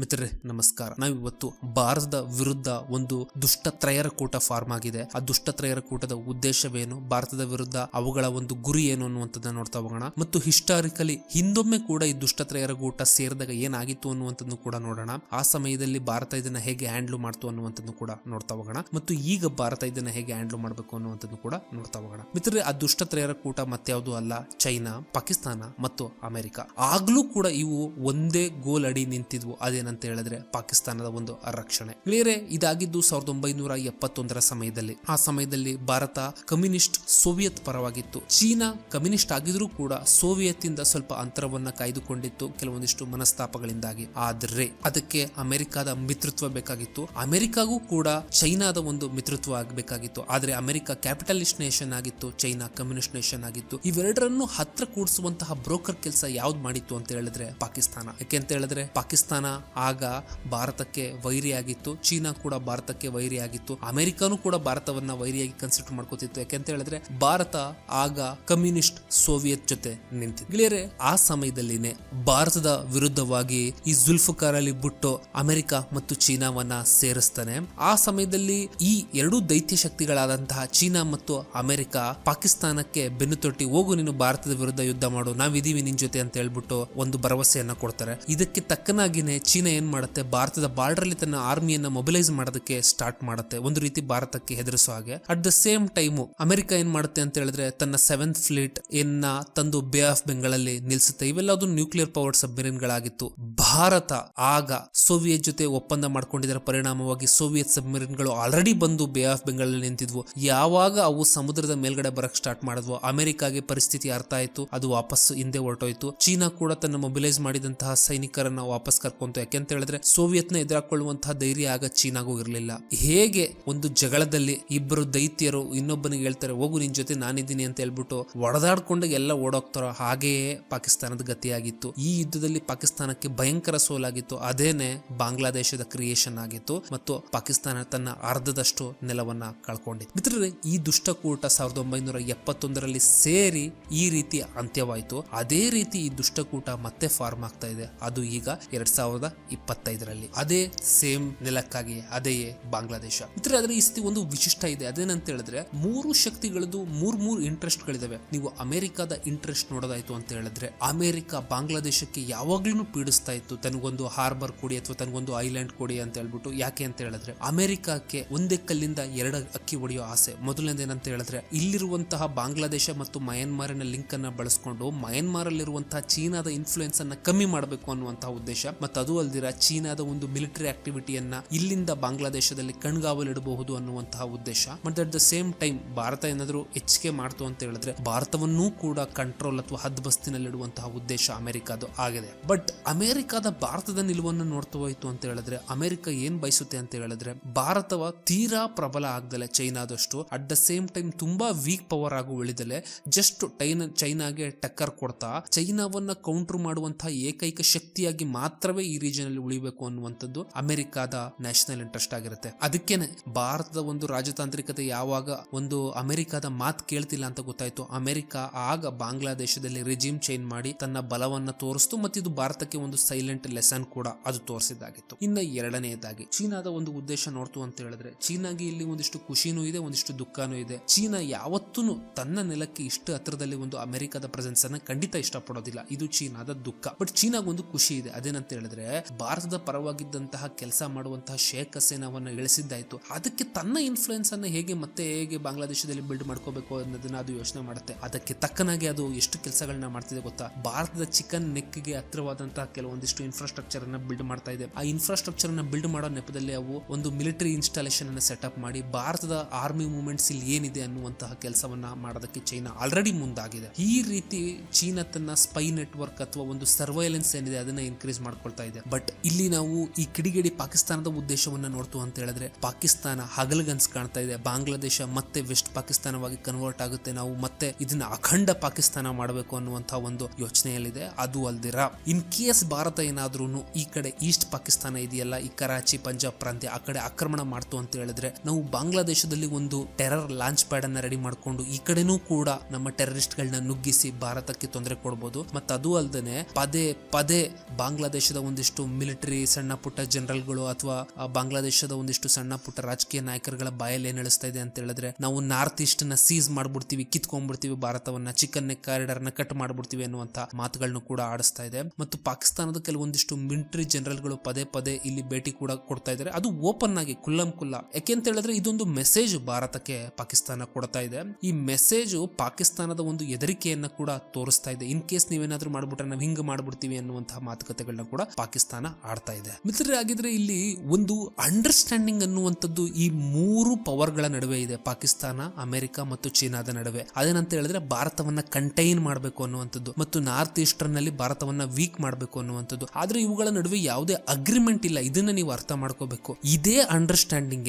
ಮಿತ್ರರೇ, ನಮಸ್ಕಾರ. ನಾವಿವತ್ತು ಭಾರತದ ವಿರುದ್ಧ ಒಂದು ದುಷ್ಟ ತ್ರಯರ ಕೂಟ ಫಾರ್ಮ್ ಆಗಿದೆ. ಆ ದುಷ್ಟ ತ್ರಯರ ಕೂಟದ ಉದ್ದೇಶವೇನು? ಭಾರತದ ವಿರುದ್ಧ ಅವುಗಳ ಒಂದು ಗುರಿ ಏನು ಅನ್ನುವಂಥದ್ದನ್ನ ನೋಡ್ತಾ ಹೋಗೋಣ. ಮತ್ತು ಹಿಸ್ಟಾರಿಕಲಿ ಹಿಂದೊಮ್ಮೆ ಕೂಡ ಈ ದುಷ್ಟ ತ್ರಯರ ಕೂಟ ಸೇರಿದಾಗ ಏನಾಗಿತ್ತು ಅನ್ನುವಂಥದ್ದು ಕೂಡ ನೋಡೋಣ. ಆ ಸಮಯದಲ್ಲಿ ಭಾರತ ಇದನ್ನ ಹೇಗೆ ಹ್ಯಾಂಡ್ಲ್ ಮಾಡ್ತು ಅನ್ನುವಂಥದ್ದು ಕೂಡ ನೋಡ್ತಾ ಹೋಗೋಣ. ಮತ್ತು ಈಗ ಭಾರತ ಇದನ್ನ ಹೇಗೆ ಹ್ಯಾಂಡ್ಲ್ ಮಾಡಬೇಕು ಅನ್ನುವಂಥದ್ದು ಕೂಡ ನೋಡ್ತಾ ಹೋಗೋಣ. ಮಿತ್ರರೇ, ಆ ದುಷ್ಟ ತ್ರಯರ ಕೂಟ ಮತ್ಯಾವುದು ಅಲ್ಲ. ಚೈನಾ, ಪಾಕಿಸ್ತಾನ ಮತ್ತು ಅಮೆರಿಕ. ಆಗ್ಲೂ ಕೂಡ ಇವು ಒಂದೇ ಗೋಲ್ ಅಡಿ ನಿಂತಿದ್ವು ಅದೇನಂತ ಹೇಳಿದ್ರೆ ಪಾಕಿಸ್ತಾನದ ಒಂದು ರಕ್ಷಣೆ. ಗೆಳೆಯರೆ ಇದಾಗಿದ್ದು ಸಾವಿರದ ಒಂಬೈನೂರ ಎಪ್ಪತ್ತೊಂದರ ಸಮಯದಲ್ಲಿ. ಆ ಸಮಯದಲ್ಲಿ ಭಾರತ ಕಮ್ಯುನಿಸ್ಟ್ ಸೋವಿಯತ್ ಪರವಾಗಿತ್ತು. ಚೀನಾ ಕಮ್ಯುನಿಸ್ಟ್ ಆಗಿದ್ರೂ ಕೂಡ ಸೋವಿಯತ್ ಇಂದ ಸ್ವಲ್ಪ ಅಂತರವನ್ನ ಕಾಯ್ದುಕೊಂಡಿತ್ತು ಕೆಲವೊಂದಿಷ್ಟು ಮನಸ್ತಾಪಗಳಿಂದಾಗಿ. ಆದ್ರೆ ಅದಕ್ಕೆ ಅಮೆರಿಕದ ಮಿತ್ರತ್ವ ಬೇಕಾಗಿತ್ತು. ಅಮೆರಿಕಾಗೂ ಕೂಡ ಚೈನಾದ ಒಂದು ಮಿತ್ರತ್ವ ಆಗಬೇಕಾಗಿತ್ತು. ಆದ್ರೆ ಅಮೆರಿಕ ಕ್ಯಾಪಿಟಲಿಸ್ಟ್ ನೇಷನ್ ಆಗಿತ್ತು, ಚೈನಾ ಕಮ್ಯುನಿಸ್ಟ್ ನೇಷನ್ ಆಗಿತ್ತು. ಇವೆರಡರನ್ನು ಹತ್ರ ಕೂಡಿಸುವಂತಹ ಬ್ರೋಕರ್ ಕೆಲಸ ಯಾವ್ದು ಮಾಡಿತ್ತು ಅಂತ ಹೇಳಿದ್ರೆ ಪಾಕಿಸ್ತಾನ. ಯಾಕೆ ಅಂತ ಹೇಳಿದ್ರೆ ಪಾಕಿಸ್ತಾನ ಆಗ ಭಾರತಕ್ಕೆ ವೈರಿಯಾಗಿತ್ತು. ಚೀನಾ ಕೂಡ ಭಾರತಕ್ಕೆ ವೈರಿಯಾಗಿತ್ತು. ಅಮೆರಿಕನೂ ಕೂಡ ಭಾರತವನ್ನ ವೈರಿಯಾಗಿ ಕನ್ಸಿಡರ್ ಮಾಡ್ಕೋತಿತ್ತು. ಯಾಕೆಂತ ಹೇಳಿದ್ರೆ ಭಾರತ ಆಗ ಕಮ್ಯುನಿಸ್ಟ್ ಸೋವಿಯತ್ ಜೊತೆ ನಿಂತಿತ್ತು. ಗೆಳೆಯರೆ, ಆ ಸಮಯದಲ್ಲಿನೇ ಭಾರತದ ವಿರುದ್ಧವಾಗಿ ಈ ಜುಲ್ಫುಕಾರ್ ಅಲಿ ಬುಟ್ಟು ಅಮೆರಿಕ ಮತ್ತು ಚೀನಾವನ್ನ ಸೇರಿಸ್ತಾನೆ. ಆ ಸಮಯದಲ್ಲಿ ಈ ಎರಡೂ ದೈತ್ಯ ಶಕ್ತಿಗಳಾದಂತಹ ಚೀನಾ ಮತ್ತು ಅಮೆರಿಕ ಪಾಕಿಸ್ತಾನಕ್ಕೆ ಬೆನ್ನು ತೊಟ್ಟಿ, ಹೋಗು ನೀನು ಭಾರತದ ವಿರುದ್ಧ ಯುದ್ಧ ಮಾಡು, ನಾವಿದೀವಿ ನಿನ್ ಜೊತೆ ಅಂತ ಹೇಳ್ಬಿಟ್ಟು ಒಂದು ಭರವಸೆಯನ್ನ ಕೊಡ್ತಾರೆ. ಇದಕ್ಕೆ ತಕ್ಕನಾಗಿನೇ ಚೀನಾ ಏನ್ ಮಾಡುತ್ತೆ? ಭಾರತದ ಬಾರ್ಡರ್ ಅಲ್ಲಿ ತನ್ನ ಆರ್ಮಿಯನ್ನ ಮೊಬಿಲೈಸ್ ಮಾಡೋದಕ್ಕೆ ಸ್ಟಾರ್ಟ್ ಮಾಡುತ್ತೆ. ಒಂದು ರೀತಿ ಭಾರತಕ್ಕೆ ಹೆದರಿಸೋ ಹಾಗೆ. At the same time America ಏನ್ ಮಾಡುತ್ತೆ ಅಂತ ಹೇಳಿದ್ರೆ ತನ್ನ ಸೆವೆಂತ್ ಫ್ಲೀಟ್ ಎನ್ನ ತಂದು ಬೇ ಆಫ್ ಬೆಂಗಳಲ್ಲಿ ನಿಲ್ಸುತ್ತೆ. ಇವೆಲ್ಲ ಅದು ನ್ಯೂಕ್ಲಿಯರ್ ಪವರ್ಡ್ ಸಬ್ಮೆರಿನ್ ಗಳಾಗಿತ್ತು ಭಾರತ ಆಗ ಸೋವಿಯತ್ ಜೊತೆ ಒಪ್ಪಂದ ಮಾಡ್ಕೊಂಡಿದ್ದರ ಪರಿಣಾಮವಾಗಿ ಸೋವಿಯತ್ ಸಬ್ಮೆರಿನ್ಗಳು ಆಲ್ರೆಡಿ ಬಂದು ಬೇ ಆಫ್ ಬೆಂಗಳಲ್ಲಿ ನಿಂತಿದ್ವು. ಯಾವಾಗ ಅವು ಸಮುದ್ರದ ಮೇಲ್ಗಡೆ ಬರಕ್ ಸ್ಟಾರ್ಟ್ ಮಾಡಿದ್ವು, ಅಮೆರಿಕಾಗೆ ಪರಿಸ್ಥಿತಿ ಅರ್ಥ ಆಯ್ತು. ಅದು ವಾಪಸ್ ಹಿಂದೆ ಹೊರಟೋಯ್ತು. ಚೀನಾ ಕೂಡ ತನ್ನ ಮೊಬಿಲೈಸ್ ಮಾಡಿದಂತಹ ಸೈನಿಕರನ್ನ ವಾಪಸ್ ಕರ್ಕೊಂತು ಯಾಕೆಂತ ಹೇಳಿದ್ರೆ ಸೋವಿಯತ್ನ ಎದುರಾಕೊಳ್ಳುವಂತಹ ಧೈರ್ಯ ಆಗ ಚೀನಾಗೂ ಇರಲಿಲ್ಲ. ಹೇಗೆ ಒಂದು ಜಗಳದಲ್ಲಿ ಇಬ್ಬರು ದೈತ್ಯರು ಇನ್ನೊಬ್ಬನಿಗೆ ಹೇಳ್ತಾರೆ, ಹೋಗು ನಿನ್ ಜೊತೆ ನಾನಿದ್ದೀನಿ ಅಂತ ಹೇಳ್ಬಿಟ್ಟು ಒಡೆದಾಡ್ಕೊಂಡು ಎಲ್ಲ ಓಡೋಗ್ತಾರೋ ಹಾಗೆಯೇ ಪಾಕಿಸ್ತಾನದ ಗತಿಯಾಗಿತ್ತು. ಈ ಯುದ್ಧದಲ್ಲಿ ಪಾಕಿಸ್ತಾನಕ್ಕೆ ಭಯಂಕರ ಸೋಲಾಗಿತ್ತು. ಅದೇನೆ ಬಾಂಗ್ಲಾದೇಶದ ಕ್ರಿಯೇಷನ್ ಆಗಿತ್ತು ಮತ್ತು ಪಾಕಿಸ್ತಾನ ತನ್ನ ಅರ್ಧದಷ್ಟು ನೆಲವನ್ನ ಕಳ್ಕೊಂಡಿತ್ತು. ಮಿತ್ರರೇ, ಈ ದುಷ್ಟಕೂಟ ಸಾವಿರದ ಒಂಬೈನೂರ ಎಪ್ಪತ್ತೊಂದರಲ್ಲಿ ಸೇರಿ ಈ ರೀತಿ ಅಂತ್ಯವಾಯಿತು. ಅದೇ ರೀತಿ ಈ ದುಷ್ಟಕೂಟ ಮತ್ತೆ ಫಾರ್ಮ್ ಆಗ್ತಾ ಇದೆ. ಅದು ಈಗ ಎರಡ್ ಸಾವಿರದ ಇಪ್ಪತ್ತೈದರಲ್ಲಿ. ಅದೇ ಸೇಮ್ ನೆಲಕ್ಕಾಗಿ ಅದೇ ಬಾಂಗ್ಲಾದೇಶ. ಮಿತ್ರ ಅದರ ಈ ಸ್ಥಿತಿ ಒಂದು ವಿಶಿಷ್ಟ ಇದೆ. ಅದೇನಂತ ಹೇಳಿದ್ರೆ ಮೂರು ಶಕ್ತಿಗಳದ್ದು ಮೂರ್ ಮೂರು ಇಂಟ್ರೆಸ್ಟ್ ಗಳಿದಾವೆ. ನೀವು ಅಮೆರಿಕದ ಇಂಟ್ರೆಸ್ಟ್ ನೋಡೋದಾಯ್ತು ಅಂತ ಹೇಳಿದ್ರೆ ಅಮೆರಿಕ ಬಾಂಗ್ಲಾದೇಶಕ್ಕೆ ಯಾವಾಗ್ಲೂ ಪೀಡಿಸ್ತಾ ಇತ್ತು. ತನಗೊಂದು ಹಾರ್ಬರ್ ಕೊಡಿ ಅಥವಾ ತನಗೊಂದು ಐಲ್ಯಾಂಡ್ ಕೊಡಿ ಅಂತ ಹೇಳ್ಬಿಟ್ಟು ಯಾಕೆ ಅಂತ ಹೇಳಿದ್ರೆ ಅಮೆರಿಕಕ್ಕೆ ಒಂದೇ ಕಲ್ಲಿಂದ ಎರಡು ಅಕ್ಕಿ ಹೊಡೆಯೋ ಆಸೆ. ಮೊದಲನೇದೇನಂತ ಹೇಳಿದ್ರೆ ಇಲ್ಲಿರುವಂತಹ ಬಾಂಗ್ಲಾದೇಶ ಮತ್ತು ಮಯನ್ಮಾರಿನ ಲಿಂಕ್ ಅನ್ನ ಬಳಸ್ಕೊಂಡು ಮಯನ್ಮಾರ್ ಅಲ್ಲಿರುವಂತಹ ಚೀನಾದ ಇನ್ಫ್ಲೂಯೆನ್ಸ್ ಅನ್ನ ಕಮ್ಮಿ ಮಾಡಬೇಕು ಅನ್ನುವಂತಹ ಉದ್ದೇಶ. ಮತ್ತು ಅದು ಅಲ್ದಿರ ಚೀನಾದ ಒಂದು ಮಿಲಿಟರಿ ಆಕ್ಟಿವಿಟಿಯನ್ನ ಇಲ್ಲಿಂದ ಬಾಂಗ್ಲಾದೇಶದಲ್ಲಿ ಕಣ್ಗಾವಲಿಡಬಹುದು ಅನ್ನುವಂತಹ ಉದ್ದೇಶ. But at the same time Bharata ಏನಾದರೂ ಹೆಚ್ಚಿಗೆ ಮಾಡ್ತು ಅಂತ ಹೇಳಿದ್ರೆ ಭಾರತವನ್ನೂ ಕೂಡ ಕಂಟ್ರೋಲ್ ಅಥವಾ ಹದ್ಬಸ್ತಿನಲ್ಲಿಡುವಂತಹ ಉದ್ದೇಶ ಅಮೆರಿಕಾದ ಆಗಿದೆ. ಬಟ್ ಅಮೆರಿಕದ ಭಾರತದ ನಿಲುವನ್ನು ನೋಡ್ತಾ ಹೋಯ್ತು ಅಂತ ಹೇಳಿದ್ರೆ, ಅಮೆರಿಕ ಏನ್ ಬಯಸುತ್ತೆ ಅಂತ ಹೇಳಿದ್ರೆ, ಭಾರತವ ತೀರಾ ಪ್ರಬಲ ಆಗ್ದಲೆ ಚೈನಾದಷ್ಟು. ಅಟ್ ದ ಸೇಮ್ ಟೈಮ್ ತುಂಬಾ ವೀಕ್ ಪವರ್ ಆಗು ಉಳಿದಲೆ ಜಸ್ಟ್ ಟೈನ್, ಚೈನಾಗೆ ಟಕ್ಕರ್ ಕೊಡ್ತಾ, ಚೈನಾವನ್ನ ಕೌಂಟರ್ ಮಾಡುವಂತಹ ಏಕೈಕ ಶಕ್ತಿಯಾಗಿ ಮಾತ್ರವೇ ಈ ಅಲ್ಲಿ ಉಳಿಬೇಕು ಅನ್ನುವಂಥದ್ದು ಅಮೆರಿಕಾದ ನ್ಯಾಷನಲ್ ಇಂಟ್ರೆಸ್ಟ್ ಆಗಿರುತ್ತೆ. ಅದಕ್ಕೇನೆ ಭಾರತದ ಒಂದು ರಾಜತಾಂತ್ರಿಕತೆ ಯಾವಾಗ ಒಂದು ಅಮೆರಿಕಾದ ಮಾತು ಕೇಳ್ತಿಲ್ಲ ಅಂತ ಗೊತ್ತಾಯ್ತು. ಅಮೆರಿಕ ಆಗ ಬಾಂಗ್ಲಾದೇಶದಲ್ಲಿ ರಿಜಿಮ್ ಚೇಂಜ್ ಮಾಡಿ ತನ್ನ ಬಲವನ್ನ ತೋರಿಸ್ತು ಮತ್ತು ಇದು ಭಾರತಕ್ಕೆ ಒಂದು ಸೈಲೆಂಟ್ ಲೆಸನ್ ಕೂಡ ಅದು ತೋರಿಸಿದ್ದಾಗಿತ್ತು. ಇನ್ನ ಎರಡನೆಯದಾಗಿ ಚೀನಾದ ಒಂದು ಉದ್ದೇಶ ನೋಡ್ತು ಅಂತ ಹೇಳಿದ್ರೆ ಚೀನಾಗೆ ಇಲ್ಲಿ ಒಂದಿಷ್ಟು ಖುಷಿನೂ ಇದೆ, ಒಂದಿಷ್ಟು ದುಃಖನೂ ಇದೆ. ಚೀನಾ ಯಾವತ್ತೂ ತನ್ನ ನೆಲಕ್ಕೆ ಇಷ್ಟು ಹತ್ರದಲ್ಲಿ ಒಂದು ಅಮೆರಿಕದ ಪ್ರೆಸೆನ್ಸ್ ಅನ್ನ ಖಂಡಿತ ಇಷ್ಟಪಡೋದಿಲ್ಲ. ಇದು ಚೀನಾದ ದುಃಖ. ಬಟ್ ಚೀನಾಗ ಒಂದು ಖುಷಿ ಇದೆ. ಅದೇನಂತ ಹೇಳಿದ್ರೆ ಭಾರತದ ಪರವಾಗಿದ್ದಂತಹ ಕೆಲಸ ಮಾಡುವಂತಹ ಶೇಖ್ ಹಸೀನಾವನ್ನ ಇಳಿಸಿದ್ದಾಯಿತು. ಅದಕ್ಕೆ ತನ್ನ ಇನ್ಫ್ಲೂಯೆನ್ಸ್ ಅನ್ನು ಹೇಗೆ ಮತ್ತೆ ಹೇಗೆ ಬಾಂಗ್ಲಾದೇಶದಲ್ಲಿ ಬಿಲ್ಡ್ ಮಾಡ್ಕೋಬೇಕು ಅನ್ನೋದನ್ನ ಅದು ಯೋಚನೆ ಮಾಡುತ್ತೆ. ಅದಕ್ಕೆ ತಕ್ಕನಾಗಿ ಅದು ಎಷ್ಟು ಕೆಲಸಗಳನ್ನ ಮಾಡ್ತಿದೆ ಗೊತ್ತಾ? ಭಾರತದ ಚಿಕನ್ ನೆಕ್ಗೆ ಹತ್ರವಾದಂತಹ ಕೆಲವೊಂದಿಷ್ಟು ಇನ್ಫ್ರಾಸ್ಟ್ರಕ್ಚರ್ ಅನ್ನ ಬಿಲ್ಡ್ ಮಾಡ್ತಾ ಇದೆ. ಆ ಇನ್ಫ್ರಾಸ್ಟ್ರಕ್ಚರ್ ಅನ್ನ ಬಿಲ್ಡ್ ಮಾಡೋ ನೆಪದಲ್ಲಿ ಅವು ಒಂದು ಮಿಲಿಟರಿ ಇನ್ಸ್ಟಾಲೇಷನ್ ಅನ್ನ ಸೆಟಪ್ ಮಾಡಿ ಭಾರತದ ಆರ್ಮಿ ಮೂವ್ಮೆಂಟ್ಸ್ ಇಲ್ಲಿ ಏನಿದೆ ಅನ್ನುವಂತಹ ಕೆಲಸವನ್ನ ಮಾಡೋದಕ್ಕೆ ಚೈನಾ ಆಲ್ರೆಡಿ ಮುಂದಾಗಿದೆ. ಈ ರೀತಿ ಚೀನಾ ತನ್ನ ಸ್ಪೈ ನೆಟ್ವರ್ಕ್ ಅಥವಾ ಒಂದು ಸರ್ವೈಲೆನ್ಸ್ ಏನಿದೆ ಅದನ್ನ ಇನ್ಕ್ರೀಸ್ ಮಾಡ್ಕೊಳ್ತಾ ಇದೆ. ಬಟ್ ಇಲ್ಲಿ ನಾವು ಈ ಕಿಡಿಗೇಡಿ ಪಾಕಿಸ್ತಾನದ ಉದ್ದೇಶವನ್ನ ನೋಡ್ತು ಅಂತ ಹೇಳಿದ್ರೆ ಪಾಕಿಸ್ತಾನ ಹಗಲಗನ್ಸ್ ಕಾಣ್ತಾ ಇದೆ. ಬಾಂಗ್ಲಾದೇಶ ಮತ್ತೆ ವೆಸ್ಟ್ ಪಾಕಿಸ್ತಾನವಾಗಿ ಕನ್ವರ್ಟ್ ಆಗುತ್ತೆ. ನಾವು ಮತ್ತೆ ಇದನ್ನ ಅಖಂಡ ಪಾಕಿಸ್ತಾನ ಮಾಡಬೇಕು ಅನ್ನುವಂತಹ ಒಂದು ಯೋಚನೆಯಲ್ಲಿದೆ. ಅದು ಅಲ್ದಿರ. ಇನ್ ಕೇಸ್ ಭಾರತ ಏನಾದ್ರೂ ಈ ಕಡೆ ಈಸ್ಟ್ ಪಾಕಿಸ್ತಾನ ಇದೆಯಲ್ಲ, ಈ ಕರಾಚಿ, ಪಂಜಾಬ್ ಪ್ರಾಂತ್ಯ ಆ ಕಡೆ ಆಕ್ರಮಣ ಮಾಡ್ತು ಅಂತ ಹೇಳಿದ್ರೆ ನಾವು ಬಾಂಗ್ಲಾದೇಶದಲ್ಲಿ ಒಂದು ಟೆರರ್ ಲಾಂಚ್ ಪ್ಯಾಡ್ ಅನ್ನ ರೆಡಿ ಮಾಡಿಕೊಂಡು ಈ ಕಡೆನೂ ಕೂಡ ನಮ್ಮ ಟೆರರಿಸ್ಟ್ ಗಳನ್ನ ನುಗ್ಗಿಸಿ ಭಾರತಕ್ಕೆ ತೊಂದರೆ ಕೊಡಬಹುದು ಮತ್ತು ಅದು ಅಲ್ಲದೆ ಪದೇ ಪದೇ ಬಾಂಗ್ಲಾದೇಶದ ಒಂದಿಷ್ಟು ಒಂದಿಷ್ಟು ಮಿಲಿಟರಿ ಸಣ್ಣ ಪುಟ್ಟ ಜನರಲ್ಗಳು ಅಥವಾ ಬಾಂಗ್ಲಾದೇಶದ ಒಂದಿಷ್ಟು ಸಣ್ಣ ಪುಟ್ಟ ರಾಜಕೀಯ ನಾಯಕರುಗಳ ಬಾಯಲ್ಲಿ ಏನ್ ಹೇಳಿಸ್ತಾ ಇದೆ ಅಂತ ಹೇಳಿದ್ರೆ, ನಾವು ನಾರ್ತ್ ಈಸ್ಟ್ನ ಸೀಸ್ ಮಾಡ್ಬಿಡ್ತೀವಿ, ಕಿತ್ಕೊಂಡ್ಬಿಡ್ತೀವಿ ಭಾರತವನ್ನ, ಚಿಕನ್ ನೆಕ್ ಕಾರಿಡಾರ್ನ ಕಟ್ ಮಾಡ್ಬಿಡ್ತೀವಿ ಅನ್ನುವಂತ ಮಾತುಗಳನ್ನು ಕೂಡ ಆಡಿಸ್ತಾ ಇದೆ. ಮತ್ತು ಪಾಕಿಸ್ತಾನದ ಕೆಲವೊಂದಿಷ್ಟು ಮಿಲಿಟರಿ ಜನರಲ್ಗಳು ಪದೇ ಪದೇ ಇಲ್ಲಿ ಭೇಟಿ ಕೂಡ ಕೊಡ್ತಾ ಇದ್ದಾರೆ. ಅದು ಓಪನ್ ಆಗಿ ಕುಲ್ಲಂ ಕುಲ್ಲ. ಯಾಕೆ ಅಂತ ಹೇಳಿದ್ರೆ, ಇದೊಂದು ಮೆಸೇಜ್ ಭಾರತಕ್ಕೆ ಪಾಕಿಸ್ತಾನ ಕೊಡ್ತಾ ಇದೆ. ಈ ಮೆಸೇಜ್ ಪಾಕಿಸ್ತಾನದ ಒಂದು ಹೆದರಿಕೆಯನ್ನ ಕೂಡ ತೋರಿಸ್ತಾ ಇದೆ. ಇನ್ ಕೇಸ್ ನೀವೇನಾದ್ರೂ ಮಾಡ್ಬಿಟ್ರೆ ನಾವು ಹಿಂಗ್ ಮಾಡ್ಬಿಡ್ತೀವಿ ಅನ್ನುವಂತಹ ಮಾತುಕತೆಗಳನ್ನ ಕೂಡ ಪಾಕಿಸ್ತಾನ ಆಡ್ತಾ ಇದೆ. ಮಿತ್ರರೇ ಆಗಿದ್ರೆ ಇಲ್ಲಿ ಒಂದು ಅಂಡರ್ಸ್ಟ್ಯಾಂಡಿಂಗ್ ಅನ್ನುವಂಥದ್ದು ಈ ಮೂರು ಪವರ್ಗಳ ನಡುವೆ ಇದೆ. ಪಾಕಿಸ್ತಾನ, ಅಮೆರಿಕ ಮತ್ತು ಚೀನಾದ ನಡುವೆ. ಅದೇನಂತ ಹೇಳಿದ್ರೆ ಭಾರತವನ್ನ ಕಂಟೈನ್ ಮಾಡಬೇಕು ಅನ್ನುವಂಥದ್ದು ಮತ್ತು ನಾರ್ತ್ ಈಸ್ಟರ್ನ್ನಲ್ಲಿ ಭಾರತವನ್ನ ವೀಕ್ ಮಾಡಬೇಕು ಅನ್ನುವಂಥದ್ದು. ಆದ್ರೆ ಇವುಗಳ ನಡುವೆ ಯಾವುದೇ ಅಗ್ರಿಮೆಂಟ್ ಇಲ್ಲ. ಇದನ್ನ ನೀವು ಅರ್ಥ ಮಾಡ್ಕೋಬೇಕು. ಇದೇ ಅಂಡರ್ಸ್ಟ್ಯಾಂಡಿಂಗ್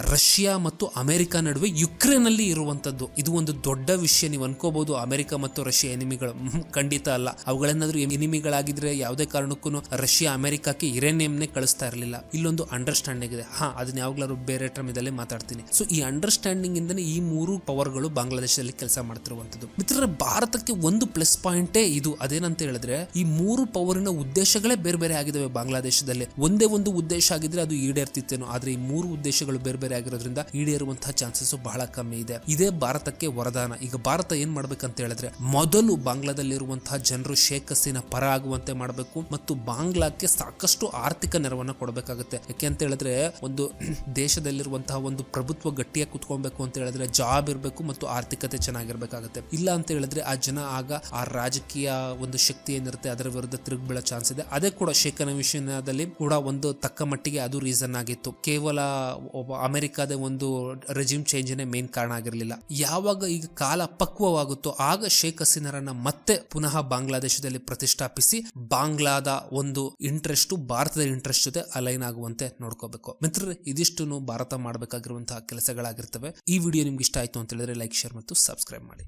ರಷ್ಯಾ ಮತ್ತು ಅಮೆರಿಕ ನಡುವೆ ಯುಕ್ರೇನ್ ಅಲ್ಲಿ ಇರುವಂತದ್ದು ಇದು ಒಂದು ದೊಡ್ಡ ವಿಷಯ. ನೀವು ಅನ್ಕೋಬಹುದು, ಅಮೆರಿಕ ಮತ್ತು ರಷ್ಯಾ ಎನಿಮಿಗಳು ಖಂಡಿತ ಅಲ್ಲ. ಅವುಗಳೇನಾದ್ರೂ ಎನಿಮಿಗಳಾಗಿದ್ರೆ ಯಾವುದೇ ಕಾರಣಕ್ಕೂ ರಷ್ಯಾ ಅಮೆರಿಕಕ್ಕೆ ಇರೇನಿಯಂನೇ ಕಳಿಸ್ತಾ ಇರಲಿಲ್ಲ. ಇಲ್ಲೊಂದು ಅಂಡರ್ಸ್ಟ್ಯಾಂಡಿಂಗ್ ಇದೆ. ಹಾ, ಅದನ್ನ ಯಾವಾಗ್ಲಾದ್ರು ಬೇರೆ ಟರ್ಮಿದಲ್ಲಿ ಮಾತಾಡ್ತೀನಿ. ಸೊ ಈ ಅಂಡರ್ಸ್ಟ್ಯಾಂಡಿಂಗ್ ಇಂದನೇ ಈ ಮೂರು ಪವರ್ಗಳು ಬಾಂಗ್ಲಾದೇಶದಲ್ಲಿ ಕೆಲಸ ಮಾಡ್ತಿರುವಂತದ್ದು ಮಿತ್ರರ, ಭಾರತಕ್ಕೆ ಒಂದು ಪ್ಲಸ್ ಪಾಯಿಂಟೇ ಇದು. ಅದೇನಂತ ಹೇಳಿದ್ರೆ, ಈ ಮೂರು ಪವರಿನ ಉದ್ದೇಶಗಳೇ ಬೇರೆ ಬೇರೆ ಆಗಿದ್ದಾವೆ ಬಾಂಗ್ಲಾದೇಶದಲ್ಲಿ. ಒಂದೇ ಒಂದು ಉದ್ದೇಶ ಆಗಿದ್ರೆ ಅದು ಈಡೇರ್ತಿತ್ತೇನೋ. ಆದ್ರೆ ಈ ಮೂರು ಉದ್ದೇಶಗಳು ಬೇರೆ ಬೇರೆ ಆಗಿರೋದ್ರಿಂದ ಈಡೇರುವಂತಹ ಚಾನ್ಸಸ್ ಬಹಳ ಕಮ್ಮಿ ಇದೆ. ಇದೇ ಭಾರತಕ್ಕೆ ವರದಾನ. ಈಗ ಭಾರತ ಏನ್ ಮಾಡ್ಬೇಕಂತ ಹೇಳಿದ್ರೆ, ಮೊದಲು ಬಾಂಗ್ಲಾದಲ್ಲಿರುವಂತಹ ಜನರು ಶೇಖ್ ಹಸೀನಾ ಪರ ಆಗುವಂತೆ ಮಾಡಬೇಕು. ಮತ್ತು ಬಾಂಗ್ಲಾಕ್ಕೆ ಸಾಕಷ್ಟು ಆರ್ಥಿಕ ನೆರವನ್ನ ಕೊಡಬೇಕಾಗುತ್ತೆ. ಯಾಕೆ ಅಂತ ಹೇಳಿದ್ರೆ, ಒಂದು ದೇಶದಲ್ಲಿರುವಂತಹ ಒಂದು ಪ್ರಭುತ್ವ ಗಟ್ಟಿಯಾಗಿ ಕುತ್ಕೊಬೇಕು ಅಂತ ಹೇಳಿದ್ರೆ ಜಾಬ್ ಇರಬೇಕು ಮತ್ತು ಆರ್ಥಿಕತೆ ಚೆನ್ನಾಗಿರ್ಬೇಕಾಗುತ್ತೆ. ಇಲ್ಲ ಅಂತ ಹೇಳಿದ್ರೆ ಆ ಜನ ಆಗ ಆ ರಾಜಕೀಯ ಒಂದು ಶಕ್ತಿ ಏನಿರುತ್ತೆ ಅದರ ವಿರುದ್ಧ ತಿರುಗಿ ಬೀಳೋ ಚಾನ್ಸ್ ಇದೆ. ಅದೇ ಕೂಡ ಶೇಖನ ವಿಷಯದಲ್ಲಿ ಕೂಡ ಒಂದು ತಕ್ಕ ಮಟ್ಟಿಗೆ ಅದು ರೀಸನ್ ಆಗಿತ್ತು. ಕೇವಲ ಒಬ್ಬ ಅಮೆರಿಕದ ಒಂದು ರೆಜಿಮ್ ಚೇಂಜ್ ನೇ ಮೇನ್ ಕಾರಣ ಆಗಿರಲಿಲ್ಲ. ಯಾವಾಗ ಈಗ ಕಾಲ ಪಕ್ವವಾಗುತ್ತೋ ಆಗ ಶೇಖ್ ಹಸೀನರನ್ನ ಮತ್ತೆ ಪುನಃ ಬಾಂಗ್ಲಾದೇಶದಲ್ಲಿ ಪ್ರತಿಷ್ಠಾಪಿಸಿ, ಬಾಂಗ್ಲಾದ ಒಂದು ಇಂಟ್ರೆಸ್ಟ್ ಭಾರತದ ಇಂಟ್ರೆಸ್ಟ್ ಜೊತೆ ಅಲೈನ್ ಆಗುವಂತೆ ನೋಡ್ಕೋಬೇಕು. ಮಿತ್ರರೇ ಇದಿಷ್ಟು ಭಾರತ ಮಾಡಬೇಕಾಗಿರುವಂತಹ ಕೆಲಸಗಳಾಗಿರ್ತವೆ. ಈ ವಿಡಿಯೋ ನಿಮ್ಗೆ ಇಷ್ಟ ಆಯ್ತು ಅಂತ ಹೇಳಿದ್ರೆ ಲೈಕ್, ಶೇರ್ ಮತ್ತು ಸಬ್ಸ್ಕ್ರೈಬ್ ಮಾಡಿ.